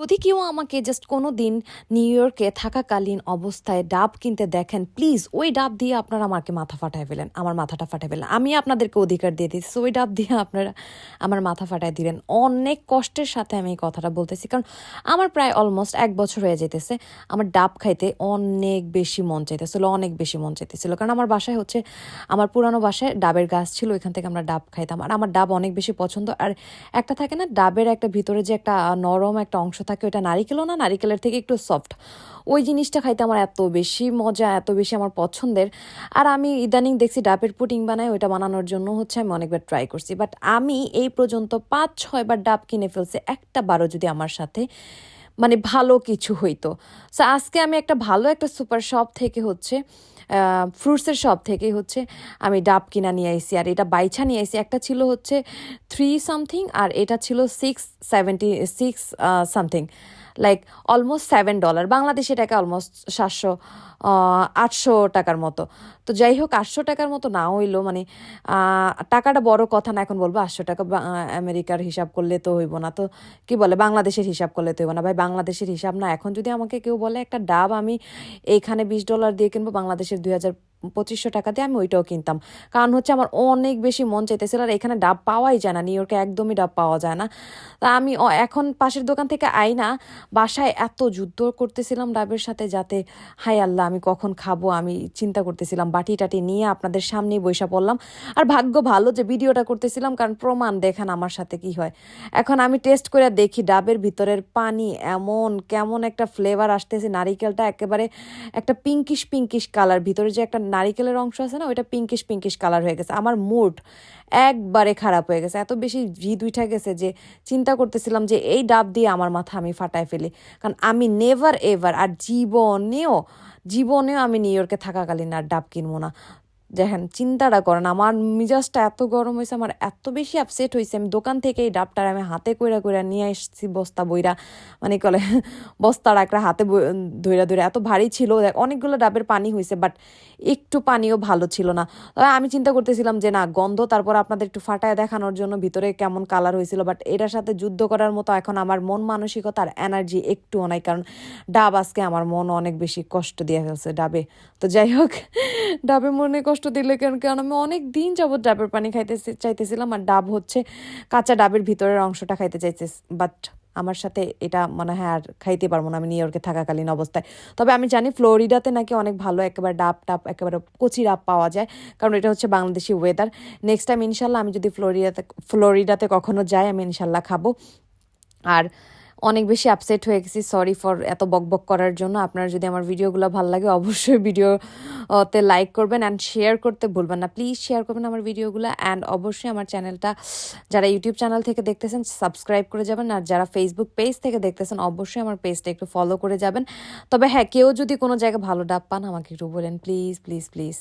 যদি কেউ আমাকে জাস্ট কোনো দিন নিউ ইয়র্কে থাকাকালীন অবস্থায় ডাব কিনতে দেখেন প্লিজ ওই ডাব দিয়ে আপনারা আমাকে মাথা ফাটায় ফেলেন, আমার মাথাটা ফাটায় ফেলেন। আমি আপনাদেরকে অধিকার দিয়ে দিচ্ছি ওই ডাব দিয়ে আপনারা আমার মাথা ফাটায় দিলেন। অনেক কষ্টের সাথে আমি এই কথাটা বলতেছি, কারণ আমার প্রায় অলমোস্ট এক বছর হয়ে যেতেছে আমার ডাব খাইতে অনেক বেশি মন চাইতেছিল, অনেক বেশি মন চাইতেছিল। কারণ আমার বাসায় হচ্ছে, আমার পুরানো বাসায় ডাবের গাছ ছিল, ওইখান থেকে আমরা ডাব খাইতাম। আর আমার ডাব অনেক বেশি পছন্দ, আর একটা থাকে না, ডাবের একটা ভিতরে যে একটা নরম একটা অংশ থাকে ওটা নারিকেলও না, নারিকেলের থেকে একটু সফট ওই জিনিসটা খাইতে আমার এত বেশি মজা, এত বেশি আমার পছন্দের। আর আমি ইদানিং দেখছি ডাবের পুটিং বানাই ওইটা বানানোর জন্য হচ্ছে আমি অনেকবার ট্রাই করছি। বাট আমি এই পর্যন্ত পাঁচ ছয়বার ডাব কিনে ফেলছি, একটা বারো যদি আমার সাথে মানে ভালো কিছু হইতো। সো আজকে আমি একটা ভালো একটা সুপার শপ থেকে হচ্ছে ফ্রুটসের শপ থেকে হচ্ছে আমি ডাব কিনা নিয়ে আইসি আর এটা বাইছা নিয়ে আইসি একটা ছিল হচ্ছে থ্রি সামথিং আর এটা ছিল six seventy six something like almost seven dollar Bangladeshi taka almost সাতশো আটশো টাকার মতো। তো যাই হোক, আটশো টাকার মতো না হইল মানে টাকাটা বড় কথা না, এখন বলব আটশো টাকা আমেরিকার হিসাব করলে তো হইব না। তো কি বলে, বাংলাদেশের হিসাব করলে তো হইব না। ভাই, বাংলাদেশের হিসাব না, এখন যদি আমাকে কেউ বলে, একটা ডাব আমি এইখানে বিশ ডলার দিয়ে কিনবো, বাংলাদেশের দুই হাজার পঁচিশশো টাকা দিয়ে আমি ওইটাও কিনতাম। কারণ হচ্ছে আমার অনেক বেশি মন চাইতেছিল আর এখানে ডাব পাওয়াই যায় না নিউ ইয়র্কে একদমই ডাব পাওয়া যায় না। তা আমি এখন পাশের দোকান থেকে আই না, বাসায় এত যুদ্ধ করতেছিলাম ডাবের সাথে যাতে হাই আল্লাহ, আমি কখন খাব, আমি চিন্তা করতেছিলাম বাটি টাটি নিয়ে আপনাদের সামনেই বৈশা পড়লাম। আর ভাগ্য ভালো যে ভিডিওটা করতেছিলাম, কারণ প্রমাণ দেখেন আমার সাথে কি হয়। এখন আমি টেস্ট করে দেখি ডাবের ভিতরের পানি এমন, কেমন একটা ফ্লেভার আসতেছে, নারিকেলটা একেবারে একটা পিঙ্কিশ পিঙ্কিশ কালার ভিতরে যে একটা নারিকেলের অংশ আছে না, ওইটা পিঙ্কিশ পিঙ্কিশ কালার হয়ে গেছে। আমার মুড একবারে খারাপ হয়ে গেছে। এত বেশি ভিদ উঠে গেছে যে চিন্তা করতেছিলাম যে এই ডাব দিয়ে আমার মাথা আমি ফাটায় ফেলি। কারণ আমি নেভার এভার আর জীবনেও জীবনেও আমি নিউ ইয়র্কে থাকাকালীন আর ডাব কিনবো না। দেখেন, চিন্তাটা করেন, আমার মিজাজটা এত গরম হয়েছে আমার এত বেশি আপসেট হয়েছে আমি দোকান থেকে এই ডাবটার আমি হাতে কইরা কইরা নিয়ে এসেছি বস্তা বইরা মানে কলে বস্তার একটা হাতে ধইরা ধরে এত ভারী ছিল, দেখ, অনেকগুলো ডাবের পানি হয়েছে বাট একটু পানিও ভালো ছিল না। আমি চিন্তা করতেছিলাম যে, না, গন্ধ, তারপর আপনাদের একটু ফাটায় দেখানোর জন্য ভিতরে কেমন কালার হয়েছিল বাট এটার সাথে যুদ্ধ করার মতো এখন আমার মন মানসিকতা আর এনার্জি একটুও নাই, কারণ ডাব আজকে আমার মন অনেক বেশি কষ্ট দিয়ে ফেলছে, ডাবে। তো যাই হোক, ডাবে মনে কষ্ট দিলে কেন কারণ আমি অনেক দিন যাবৎ ডাবের পানি খাইতে চাইতেছিলাম আর ডাব হচ্ছে কাঁচা ডাবের ভিতরের অংশটা খাইতে চাইছে বাট আমার সাথে এটা মনে হয় আর খাইতে পারব না, আমি নিউ ইয়র্কে থাকাকালীন অবস্থায়। তবে আমি জানি ফ্লোরিডাতে নাকি অনেক ভালো একেবারে ডাব টাব, একেবারে কচি ডাব পাওয়া যায়, কারণ এটা হচ্ছে বাংলাদেশি ওয়েদার নেক্সট টাইম ইনশাল্লাহ আমি যদি ফ্লোরিডাতে ফ্লোরিডাতে কখনো যাই, আমি ইনশাল্লাহ খাব। আর অনেক বেশি আপসেট হয়ে গেছি সরি ফর এত বকবক করার জন্য। আপনার যদি আমার ভিডিওগুলো ভালো লাগে, অবশ্যই ভিডিওতে লাইক করবেন অ্যান্ড শেয়ার করতে ভুলবেন না। প্লিজ শেয়ার করবেন আমার ভিডিওগুলো অ্যান্ড অবশ্যই আমার চ্যানেলটা যারা ইউটিউব চ্যানেল থেকে দেখতেছেন সাবস্ক্রাইব করে যাবেন আর যারা ফেসবুক পেজ থেকে দেখতেছেন, অবশ্যই আমার পেজটা একটু ফলো করে যাবেন। তবে হ্যাঁ কেউ যদি কোনো জায়গায় ভালো ডাব পান, আমাকে একটু বলেন। Please please please